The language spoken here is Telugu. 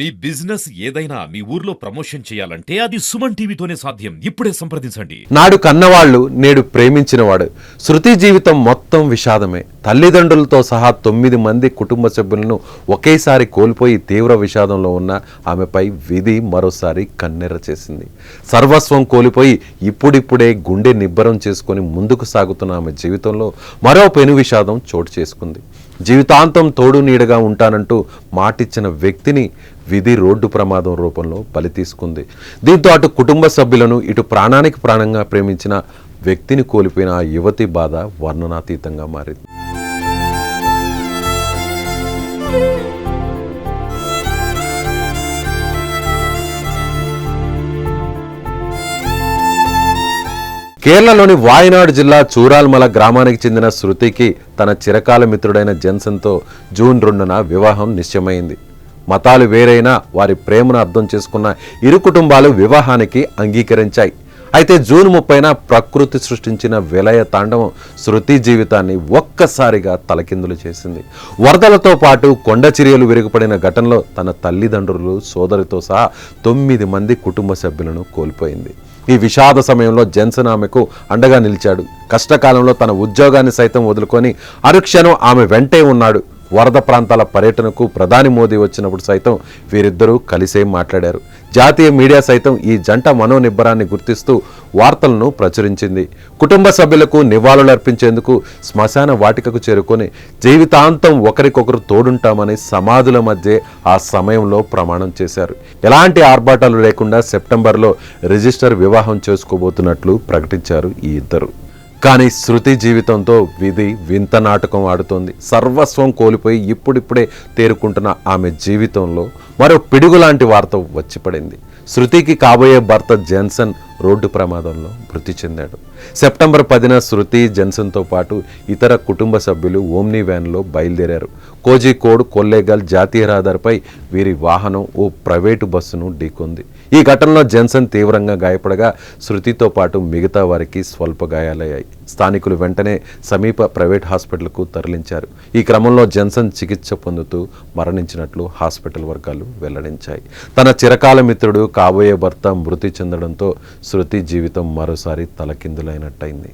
మీ బిజినెస్ ఏదైనా మీ ఊర్లో ప్రమోషన్ చేయాలంటే అది సుమన్ టీవీతోనే సాధ్యం. ఇప్పుడే సంప్రదించండి. నాడు కన్నవాళ్ళు నేడు ప్రేమించినవాడు. శృతి జీవితం మొత్తం విషాదమే. తల్లిదండ్రులతో సహా తొమ్మిది మంది కుటుంబ సభ్యులను ఒకేసారి కోల్పోయి తీవ్ర విషాదంలో ఉన్న ఆమెపై విధి మరోసారి కన్నెర చేసింది. సర్వస్వం కోల్పోయి ఇప్పుడిప్పుడే గుండె నిబ్బరం చేసుకుని ముందుకు సాగుతున్న ఆమె జీవితంలో మరో పెను విషాదం చోటు చేసుకుంది. జీవితాంతం తోడు నీడగా ఉంటానంటూ మాటిచ్చిన వ్యక్తిని విధి రోడ్డు ప్రమాదం రూపంలో బలి తీసుకుంది. దీంతో అటు కుటుంబ సభ్యులను ఇటు ప్రాణానికి ప్రాణంగా ప్రేమించిన వ్యక్తిని కోల్పోయిన ఆ యువతి బాధ వర్ణనాతీతంగా మారింది. కేరళలోని వాయనాడు జిల్లా చూరాల్మల గ్రామానికి చెందిన శృతికి తన చిరకాల మిత్రుడైన జెన్సన్తో జూన్ రెండున వివాహం నిశ్చయమైంది. మతాలు వేరైనా వారి ప్రేమను అర్థం చేసుకున్న ఇరు కుటుంబాలు వివాహానికి అంగీకరించాయి. అయితే జూన్ ముప్పైన ప్రకృతి సృష్టించిన విలయ తాండవం శృతి జీవితాన్ని ఒక్కసారిగా తలకిందులు చేసింది. వరదలతో పాటు కొండ చర్యలు విరుగుపడిన ఘటనలో తన తల్లిదండ్రులు సోదరితో సహా తొమ్మిది మంది కుటుంబ సభ్యులను కోల్పోయింది. ఈ విషాద సమయంలో జెన్సన్ ఆమెకు అండగా నిలిచాడు. కష్టకాలంలో తన ఉద్యోగాన్ని సైతం వదులుకొని అరుక్షణం ఆమె వెంటే ఉన్నాడు. వరద ప్రాంతాల పర్యటనకు ప్రధాని మోదీ వచ్చినప్పుడు సైతం వీరిద్దరూ కలిసే మాట్లాడారు. జాతీయ మీడియా సైతం ఈ జంట మనోనిబ్బరాన్ని గుర్తిస్తూ వార్తలను ప్రచురించింది. కుటుంబ సభ్యులకు నివాళులర్పించేందుకు శ్మశాన వాటికకు చేరుకొని జీవితాంతం ఒకరికొకరు తోడుంటామని సమాధుల మధ్య ఆ సమయంలో ప్రమాణం చేశారు. ఎలాంటి ఆర్భాటాలు లేకుండా సెప్టెంబర్లో రిజిస్టర్ వివాహం చేసుకోబోతున్నట్లు ప్రకటించారు ఈ ఇద్దరు. కానీ శృతి జీవితంతో విధి వింత నాటకం ఆడుతోంది. సర్వస్వం కోల్పోయి ఇప్పుడిప్పుడే తేరుకుంటున్న ఆమె జీవితంలో మరో పిడుగు లాంటి వార్త వచ్చి పడింది. శృతికి కాబోయే భర్త జెన్సన్ రోడ్డు ప్రమాదంలో మృతి చెందాడు. సెప్టెంబర్ పదిన శృతి జెన్సన్తో పాటు ఇతర కుటుంబ సభ్యులు ఓమ్నీ వ్యాన్లో బయలుదేరారు. కోజికోడ్ కొల్లేగల్ జాతీయ రహదారిపై వీరి వాహనం ఓ ప్రైవేటు బస్సును ఢీకొంది. ఈ ఘటనలో జెన్సన్ తీవ్రంగా గాయపడగా శృతితో పాటు మిగతా వారికి స్వల్ప గాయాలయ్యాయి. స్థానికులు వెంటనే సమీప ప్రైవేట్ హాస్పిటల్కు తరలించారు. ఈ క్రమంలో జన్సన్ చికిత్స పొందుతూ మరణించినట్లు హాస్పిటల్ వర్గాలు వెల్లడించాయి. తన చిరకాల మిత్రుడు కాబోయే భర్త మృతి చెందడంతో శృతి జీవితం మరోసారి తలకిందులైనట్టయింది.